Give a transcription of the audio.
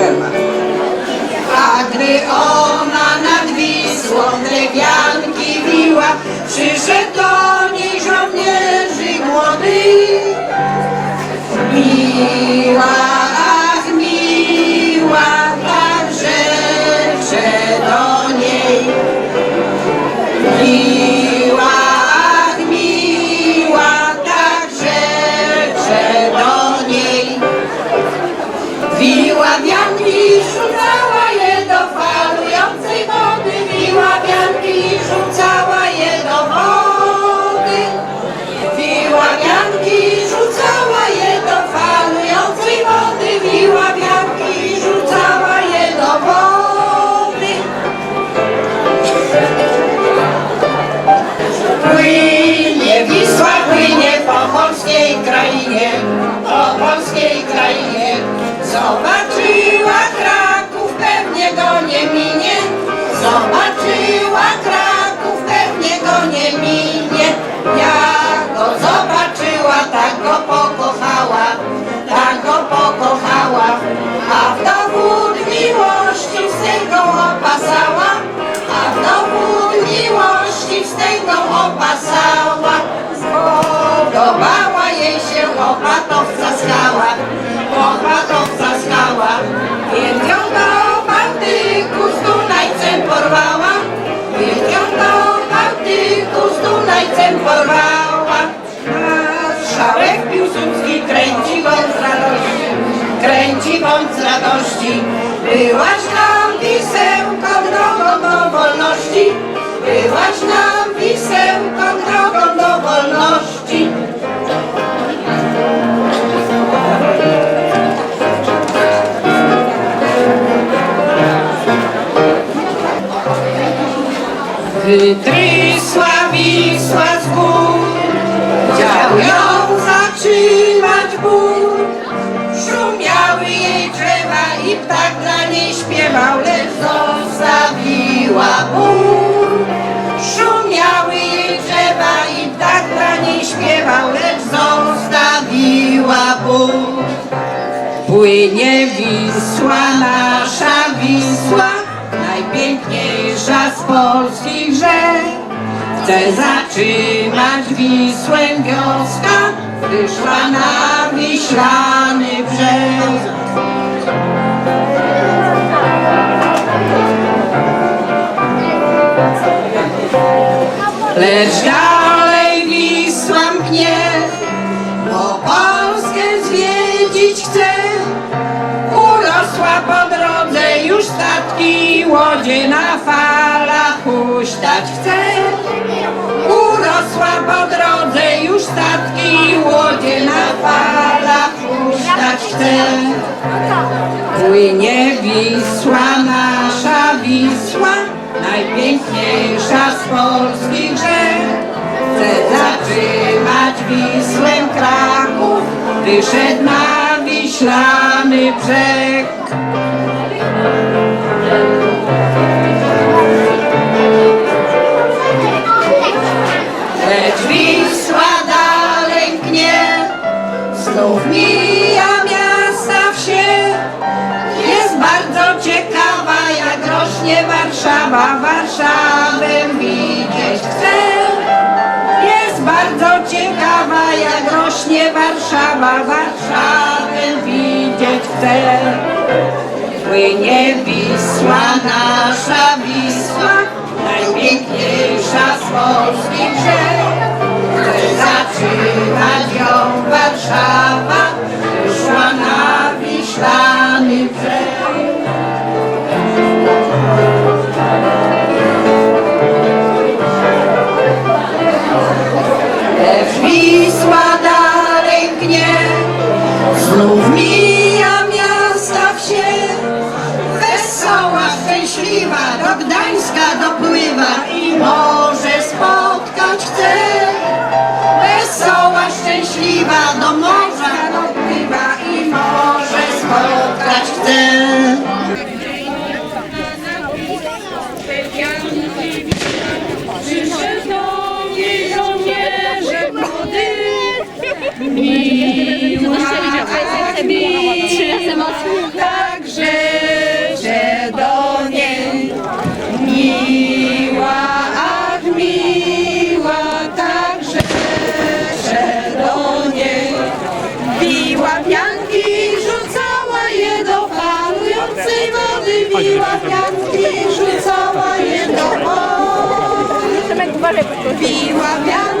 drzema. A gdy ona nad Wisłą lewianki biła, przyszedł do rzucała je do wody. Wiła wianki, rzucała je do falującej wody. Wiła wianki, rzucała je do wody. Płynie Wisła, płynie po polskiej krainie, po polskiej krainie. Byłaś nam wisełką drogą do wolności, byłaś nam wisełką drogą do wolności. Wytrysła Wisła zostawiła ból. Szumiały jej drzewa i ptak dla niej śpiewał, lecz zostawiła ból. Płynie Wisła, nasza Wisła, najpiękniejsza z polskich rzek. Chce zatrzymać Wisłę wioska, wyszła na wiślany brzeg. Lecz dalej Wisła mknie, bo Polskę zwiedzić chce. Urosła po drodze już statki, łodzie na falach huśtać chce. Urosła po drodze już statki, łodzie na falach huśtać chce. Płynie Wisła, nasza Wisła, najpiękniejsza z polskich wyszedł na wiślany brzeg. Lecz Wisła dalej mknie, znów mija miasta wsie. Jest bardzo ciekawa, jak rośnie Warszawa, Warszawę widzieć chcę. Bardzo ciekawa, jak rośnie Warszawa, Warszawę widzieć chcę. Płynie Wisła, nasza Wisła, najpiękniejsza z polskich. Szczęśliwa, do Gdańska dopływa i może spotkać chce. Wesoła, szczęśliwa, do morza dopływa i może spotkać chce. Biła pianki,